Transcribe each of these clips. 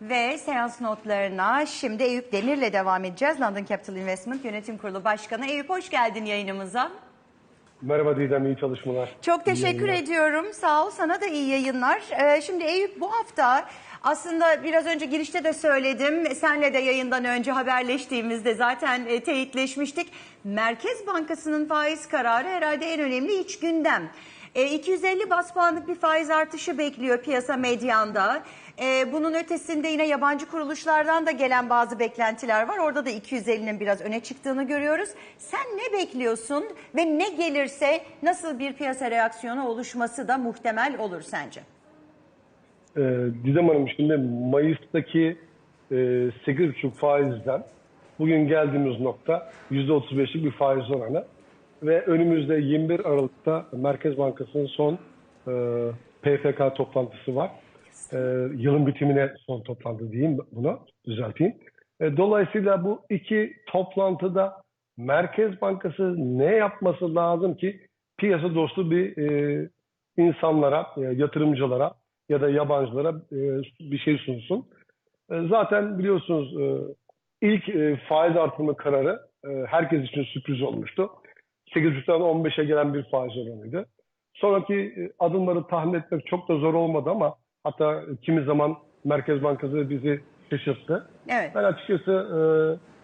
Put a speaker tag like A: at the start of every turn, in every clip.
A: Ve seans notlarına şimdi Eyüp Demir'le devam edeceğiz. London Capital Investment Yönetim Kurulu Başkanı. Eyüp hoş geldin yayınımıza.
B: Merhaba Didem, iyi çalışmalar.
A: Çok teşekkür ediyorum. Sağ ol. Sana da iyi yayınlar. Ee, şimdi Eyüp bu hafta aslında biraz önce girişte de söyledim. Senle de yayından önce haberleştiğimizde zaten e, teyitleşmiştik. Merkez Bankası'nın faiz kararı herhalde en önemli iç gündem. E, 250 bas puanlık bir faiz artışı bekliyor piyasa medyanda. E, bunun ötesinde yine yabancı kuruluşlardan da gelen bazı beklentiler var. Orada da 250'nin biraz öne çıktığını görüyoruz. Sen ne bekliyorsun ve ne gelirse nasıl bir piyasa reaksiyonu oluşması da muhtemel olur sence?
B: Ee, Didem Hanım şimdi Mayıs'taki e, 8,5 faizden bugün geldiğimiz nokta %35'lik bir faiz oranı ve önümüzde 21 Aralık'ta Merkez Bankası'nın son e, PFK toplantısı var. E, yılın bitimine son toplantı diyeyim buna düzelteyim. E, dolayısıyla bu iki toplantıda Merkez Bankası ne yapması lazım ki piyasa dostu bir e, insanlara, e, yatırımcılara ya da yabancılara e, bir şey sunsun. E, zaten biliyorsunuz e, ilk e, faiz artırma kararı e, herkes için sürpriz olmuştu. 8,5'tan 15'e gelen bir faiz oranıydı. Sonraki e, adımları tahmin etmek çok da zor olmadı ama hatta kimi zaman Merkez Bankası bizi şaşırttı.
A: Evet.
B: Ben açıkçası e,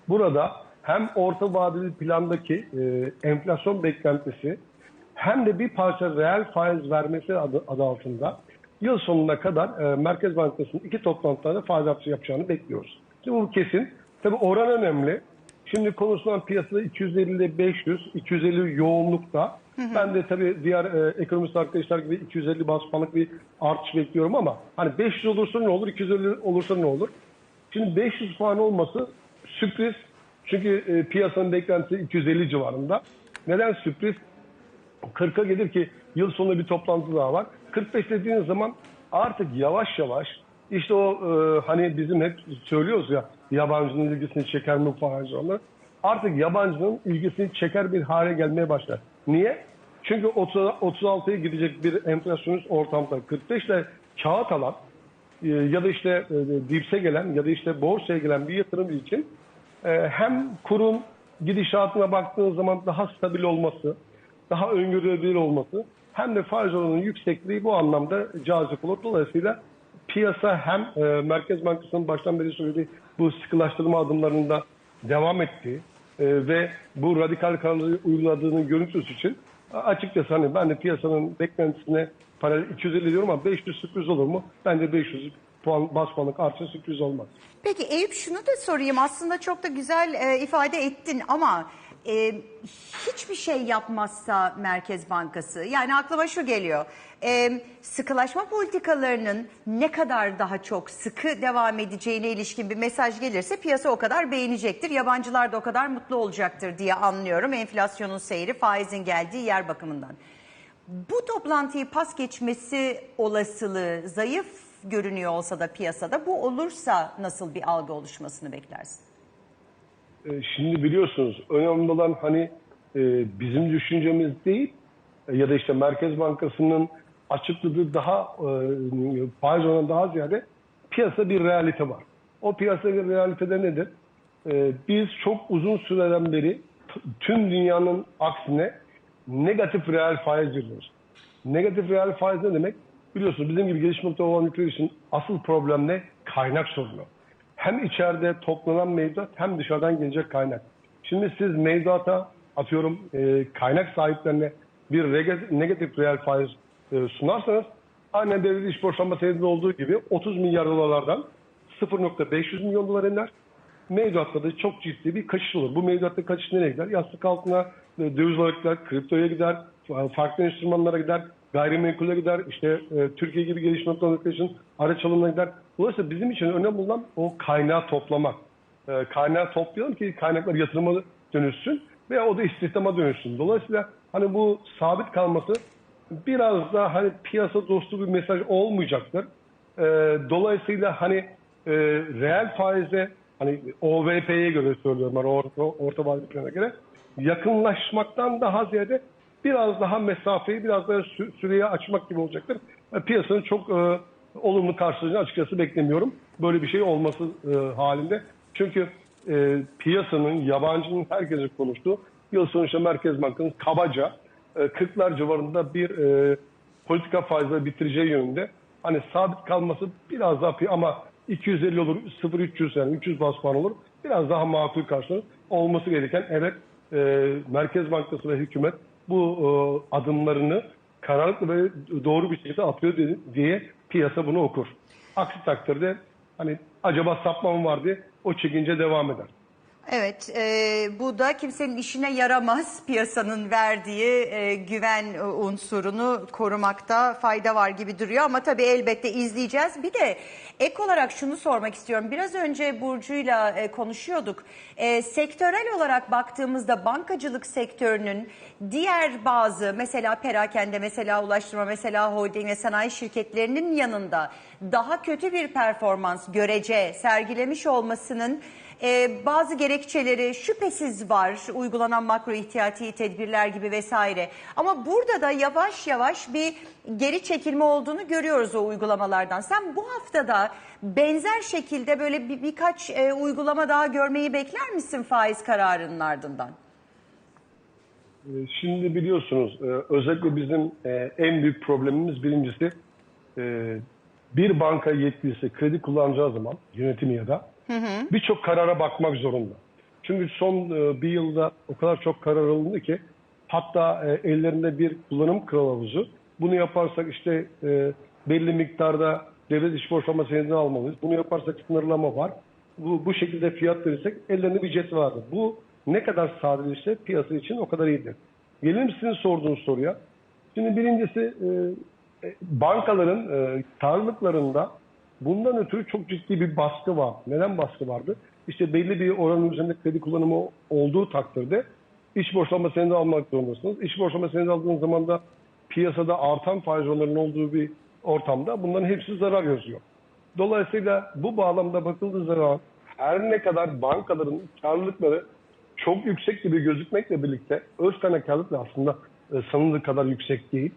B: burada hem orta vadeli plandaki e, enflasyon beklentisi hem de bir parça reel faiz vermesi adı, adı altında yıl sonuna kadar e, Merkez Bankası'nın iki toplantılarda faiz artışı yapacağını bekliyoruz. Şimdi bu kesin. Tabii oran önemli. Şimdi konuşulan piyasada 250 ile 500, 250 yoğunlukta. Ben de tabii diğer e, ekonomist arkadaşlar gibi 250 bas puanlık bir artış bekliyorum ama hani 500 olursa ne olur, 250 olursa ne olur? Şimdi 500 puan olması sürpriz. Çünkü e, piyasanın beklentisi 250 civarında. Neden sürpriz? 40'a gelir ki yıl sonunda bir toplantı daha var. 45 dediğiniz zaman artık yavaş yavaş işte o e, hani bizim hep söylüyoruz ya yabancının ilgisini çeker mi falan onlar. Artık yabancının ilgisini çeker bir hale gelmeye başlar. Niye? Çünkü 30 36'ya gidecek bir enflasyonist ortamda 45 ile kağıt alan e, ya da işte e, dipse gelen ya da işte borsaya gelen bir yatırım için e, hem kurun gidişatına baktığınız zaman daha stabil olması, daha öngörülebilir olması hem de faiz oranının yüksekliği bu anlamda cazip olur. Dolayısıyla piyasa hem e, Merkez Bankası'nın baştan beri söylediği bu sıkılaştırma adımlarında devam ettiği e, ve bu radikal kararları uyguladığını görüntüsü için açıkçası hani ben de piyasanın beklentisine paralel 250 diyorum ama 500 sürpriz olur mu? Bence 500 puan bas puanlık artı sürpriz olmaz.
A: Peki Eyüp şunu da sorayım. Aslında çok da güzel e, ifade ettin ama e, hiçbir şey yapmazsa Merkez Bankası yani aklıma şu geliyor. E, sıkılaşma politikalarının ne kadar daha çok sıkı devam edeceğine ilişkin bir mesaj gelirse piyasa o kadar beğenecektir. Yabancılar da o kadar mutlu olacaktır diye anlıyorum. Enflasyonun seyri faizin geldiği yer bakımından. Bu toplantıyı pas geçmesi olasılığı zayıf görünüyor olsa da piyasada bu olursa nasıl bir algı oluşmasını beklersin?
B: E, Şimdi biliyorsunuz önemli olan hani e, bizim düşüncemiz değil e, ya da işte Merkez Bankası'nın açıkladığı daha faiz oranı daha ziyade piyasa bir realite var. O piyasa bir realitede nedir? Biz çok uzun süreden beri tüm dünyanın aksine negatif reel faiz veriyoruz. Negatif reel faiz ne demek? Biliyorsunuz bizim gibi gelişmekte olan ülkeler için asıl problem ne? Kaynak sorunu hem içeride toplanan mevduat hem dışarıdan gelecek kaynak. Şimdi siz mevduata atıyorum e, kaynak sahiplerine bir negatif reel faiz e, sunarsanız aynen devlet iş borçlanma senedinde olduğu gibi 30 milyar dolarlardan 0.500 milyon dolar iner. Mevduatta da çok ciddi bir kaçış olur. Bu mevduatta kaçış nereye gider? Yastık altına e, döviz olarak gider, kriptoya gider, farklı enstrümanlara gider, gayrimenkule gider, işte e, Türkiye gibi olan ülkeler için araç alımına gider. Dolayısıyla bizim için önemli olan o kaynağı toplamak. E, kaynağı toplayalım ki kaynaklar yatırıma dönüşsün veya o da istihdama dönüşsün. Dolayısıyla hani bu sabit kalması biraz da hani piyasa dostu bir mesaj olmayacaktır. E, dolayısıyla hani e, reel faize hani OVP'ye göre söylüyorum ben orta, orta vadeli plana göre yakınlaşmaktan daha ziyade biraz daha mesafeyi biraz daha sü- süreyi açmak gibi olacaktır. Piyasanın çok e, olumlu karşılayacağını açıkçası beklemiyorum. Böyle bir şey olması e, halinde. Çünkü e, piyasanın, yabancının herkesin konuştuğu yıl sonuçta Merkez Bankası'nın kabaca e, 40'lar civarında bir e, politika faizleri bitireceği yönünde. Hani sabit kalması biraz daha ama 250 olur, 0-300 yani 300 bas puan olur. Biraz daha makul karşılanır. Olması gereken evet e, Merkez Bankası ve hükümet bu e, adımlarını kararlılıkla ve doğru bir şekilde atıyor diye piyasa bunu okur. Aksi takdirde hani acaba sapma mı var diye o çekince devam eder.
A: Evet, e, bu da kimsenin işine yaramaz piyasanın verdiği e, güven unsurunu korumakta fayda var gibi duruyor. Ama tabii elbette izleyeceğiz. Bir de ek olarak şunu sormak istiyorum. Biraz önce Burcu'yla e, konuşuyorduk. E, sektörel olarak baktığımızda bankacılık sektörünün diğer bazı mesela perakende, mesela ulaştırma, mesela holding ve sanayi şirketlerinin yanında daha kötü bir performans görece sergilemiş olmasının ee, bazı gerekçeleri şüphesiz var. Uygulanan makro ihtiyati tedbirler gibi vesaire. Ama burada da yavaş yavaş bir geri çekilme olduğunu görüyoruz o uygulamalardan. Sen bu haftada benzer şekilde böyle bir, birkaç e, uygulama daha görmeyi bekler misin faiz kararının ardından?
B: Ee, Şimdi biliyorsunuz e, özellikle bizim e, en büyük problemimiz birincisi e, bir banka yetkilisi kredi kullanacağı zaman yönetimi ya da birçok karara bakmak zorunda. Çünkü son e, bir yılda o kadar çok karar alındı ki hatta e, ellerinde bir kullanım kılavuzu. Bunu yaparsak işte e, belli miktarda devlet iş borçlanma senedini almalıyız. Bunu yaparsak sınırlama var. Bu, bu şekilde fiyat verirsek ellerinde bir cetvel vardır. Bu ne kadar sadeleşse piyasa için o kadar iyidir. Gelelim sizin sorduğunuz soruya. Şimdi birincisi e, bankaların e, karlılıklarında bundan ötürü çok ciddi bir baskı var. Neden baskı vardı? İşte belli bir oranın üzerinde kredi kullanımı olduğu takdirde iş borçlanma senedi almak zorundasınız. İş borçlanma senedi aldığınız zaman da piyasada artan faiz oranlarının olduğu bir ortamda bunların hepsi zarar yazıyor. Dolayısıyla bu bağlamda bakıldığı zaman her ne kadar bankaların karlılıkları çok yüksek gibi gözükmekle birlikte öz kaynakkarlık da aslında e, sanıldığı kadar yüksek değil.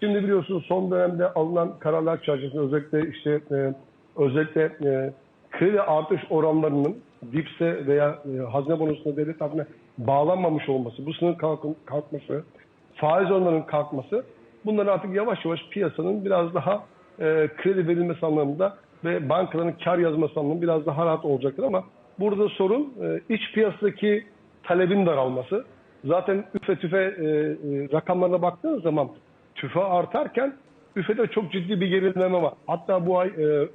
B: Şimdi biliyorsunuz son dönemde alınan kararlar çerçevesinde özellikle işte e, özellikle e, kredi artış oranlarının dipse veya e, hazine bonosuna devlet tarafına bağlanmamış olması, bu sınır kalkın- kalkması, faiz oranlarının kalkması bunlar artık yavaş yavaş piyasanın biraz daha e, kredi verilmesi anlamında ve bankaların kar yazması anlamında biraz daha rahat olacaktır ama burada sorun e, iç piyasadaki talebin daralması. Zaten üfe tüfe e, e, rakamlarına baktığınız zaman tüfe artarken üfede çok ciddi bir gerileme var. Hatta bu ay e,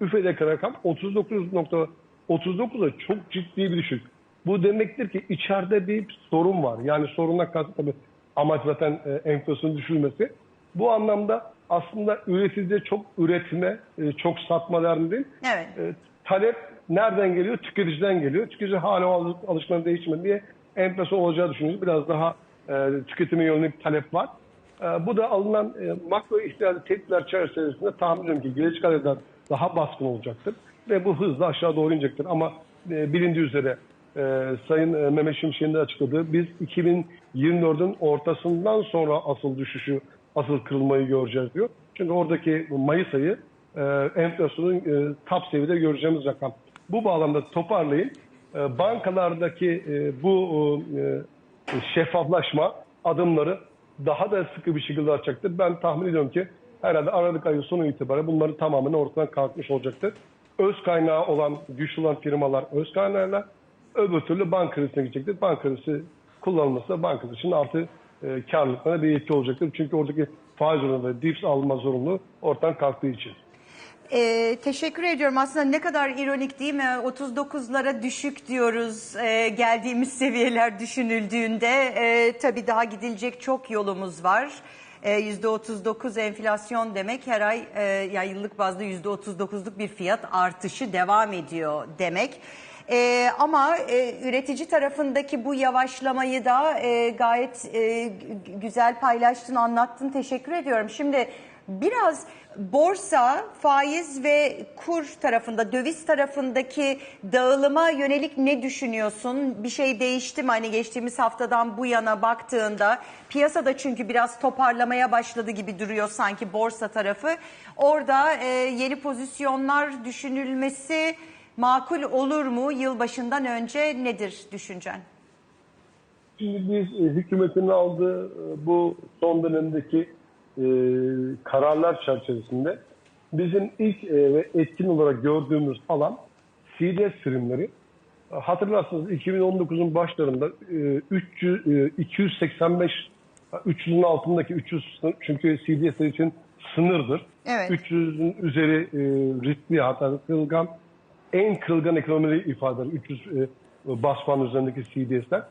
B: üfedeki rakam 39.39'a çok ciddi bir düşük. Bu demektir ki içeride bir sorun var. Yani sorunla kastı tabii amaç zaten e, enflasyonun düşürmesi. Bu anlamda aslında üreticide çok üretme, e, çok satma derdi değil.
A: Evet.
B: E, talep nereden geliyor? Tüketiciden geliyor. Tüketici hala alışkanlığı değişmedi diye enflasyon olacağı düşünüyoruz. Biraz daha e, tüketime yönelik talep var. E, bu da alınan e, makro ihtiyacı tedbirler çerçevesinde tahmin ediyorum ki gelecek aylarda daha baskın olacaktır. Ve bu hızla aşağı doğru inecektir. Ama e, bilindiği üzere e, Sayın Mehmet Şimşek'in de açıkladığı biz 2024'ün ortasından sonra asıl düşüşü, asıl kırılmayı göreceğiz diyor. Çünkü oradaki Mayıs ayı enflasyonun top seviyede göreceğimiz rakam. Bu bağlamda toparlayayım. Bankalardaki bu şeffaflaşma adımları daha da sıkı bir şekilde atacaktır. Ben tahmin ediyorum ki herhalde Aralık ayı sonu itibariyle bunların tamamen ortadan kalkmış olacaktır. Öz kaynağı olan, güçlü olan firmalar öz kaynağıyla öbür türlü banka kredisine gidecektir. Banka kredisi kullanılması da bankası için artı e, karlılıklarına bir etki olacaktır. Çünkü oradaki faiz oranı ve dips alma zorunluluğu ortadan kalktığı için.
A: Ee, teşekkür ediyorum. Aslında ne kadar ironik değil mi? 39'lara düşük diyoruz e, geldiğimiz seviyeler düşünüldüğünde. E, tabii daha gidilecek çok yolumuz var. E, %39 enflasyon demek her ay e, yani yıllık bazda %39'luk bir fiyat artışı devam ediyor demek. E, ama e, üretici tarafındaki bu yavaşlamayı da e, gayet e, güzel paylaştın, anlattın. Teşekkür ediyorum. Şimdi Biraz borsa, faiz ve kur tarafında, döviz tarafındaki dağılıma yönelik ne düşünüyorsun? Bir şey değişti mi? Hani geçtiğimiz haftadan bu yana baktığında piyasada çünkü biraz toparlamaya başladı gibi duruyor sanki borsa tarafı. Orada e, yeni pozisyonlar düşünülmesi makul olur mu? Yılbaşından önce nedir düşüncen?
B: Şimdi biz e, hükümetin aldığı e, bu son dönemdeki e, kararlar çerçevesinde bizim ilk e, ve etkin olarak gördüğümüz alan CDS primleri. Hatırlarsınız 2019'un başlarında e, 300, e, 285 300'ün altındaki 300 sınır- çünkü CDS'ler için sınırdır.
A: Evet.
B: 300'ün üzeri e, riskli hatta kırılgan en kırılgan ekonomileri ifade eder. 300 e, bas puan üzerindeki CDS'ler.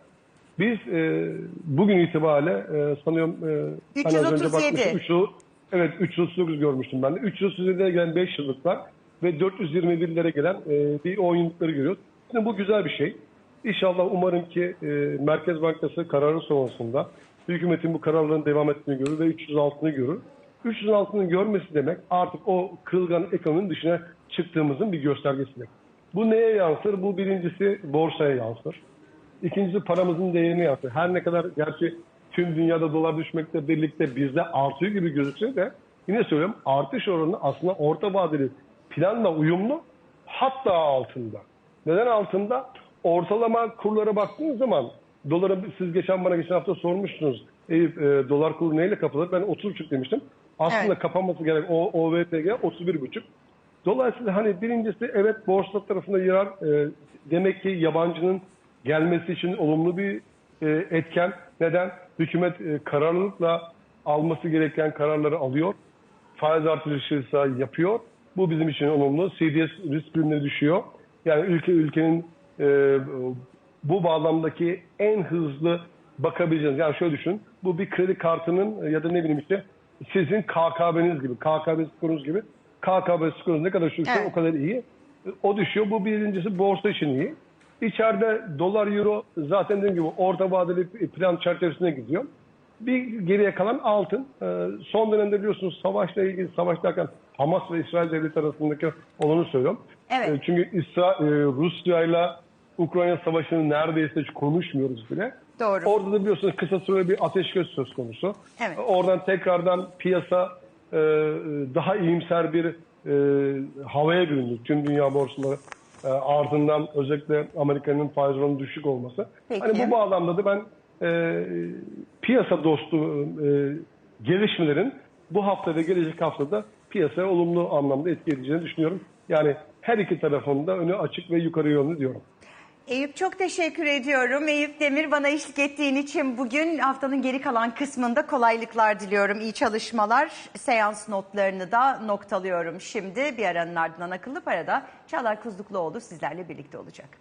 B: Biz e, bugün itibariyle e, sanıyorum e, ben az önce
A: 337.
B: bakmıştım, 300 evet 339 görmüştüm ben de. 337'lere gelen 5 yıllıklar ve 421'lere gelen e, bir 10 yıllıkları görüyoruz. Şimdi bu güzel bir şey. İnşallah umarım ki e, Merkez Bankası kararı sonrasında hükümetin bu kararların devam ettiğini görür ve 300 altını görür. 300 altını görmesi demek artık o kırılgan ekonominin dışına çıktığımızın bir göstergesi demek. Bu neye yansır? Bu birincisi borsaya yansır. İkincisi paramızın değerine yansır. Her ne kadar gerçi tüm dünyada dolar düşmekle birlikte bizde artıyor gibi gözükse de yine söylüyorum artış oranı aslında orta vadeli planla uyumlu hatta altında. Neden altında? Ortalama kurlara baktığınız zaman doları siz geçen bana geçen hafta sormuştunuz. Eyüp e, dolar kuru neyle kapatılır? Ben 30,5 demiştim. Aslında
A: Evet.
B: kapanması gerek o OVTG 31,5. Dolayısıyla hani birincisi evet borsa tarafında yarar. E, demek ki yabancının gelmesi için olumlu bir e, etken. Neden? Hükümet e, kararlılıkla alması gereken kararları alıyor. Faiz artırışıysa yapıyor. Bu bizim için olumlu. CDS risk primleri düşüyor. Yani ülke ülkenin e, bu bağlamdaki en hızlı bakabileceğiniz. Yani şöyle düşün. Bu bir kredi kartının ya da ne bileyim işte sizin KKB'niz gibi, KKB skorunuz gibi. KKB skorunuz ne kadar düşükse
A: Evet.
B: o kadar iyi. O düşüyor. Bu birincisi borsa için iyi. İçeride dolar euro zaten dediğim gibi orta vadeli plan çerçevesine gidiyor. Bir geriye kalan altın. Ee, son dönemde biliyorsunuz savaşla ilgili savaş derken Hamas ve İsrail devleti arasındaki olanı söylüyorum.
A: Evet.
B: Ee, çünkü İsra e, Rusya ile Ukrayna savaşını neredeyse hiç konuşmuyoruz bile.
A: Doğru.
B: Orada da biliyorsunuz kısa süre bir ateşkes söz konusu.
A: Evet.
B: Oradan tekrardan piyasa e, daha iyimser bir e, havaya büründü. Tüm dünya borsaları e, ardından özellikle Amerika'nın faiz oranı düşük olması.
A: Peki.
B: Hani bu bağlamda da ben e, piyasa dostu e, gelişmelerin bu hafta ve gelecek haftada piyasaya olumlu anlamda etki edeceğini düşünüyorum. Yani her iki tarafında önü açık ve yukarı yönlü diyorum.
A: Eyüp çok teşekkür ediyorum. Eyüp Demir bana eşlik ettiğin için bugün haftanın geri kalan kısmında kolaylıklar diliyorum. İyi çalışmalar. Seans notlarını da noktalıyorum şimdi. Bir aranın ardından akıllı parada Çağlar Kuzlukluoğlu sizlerle birlikte olacak.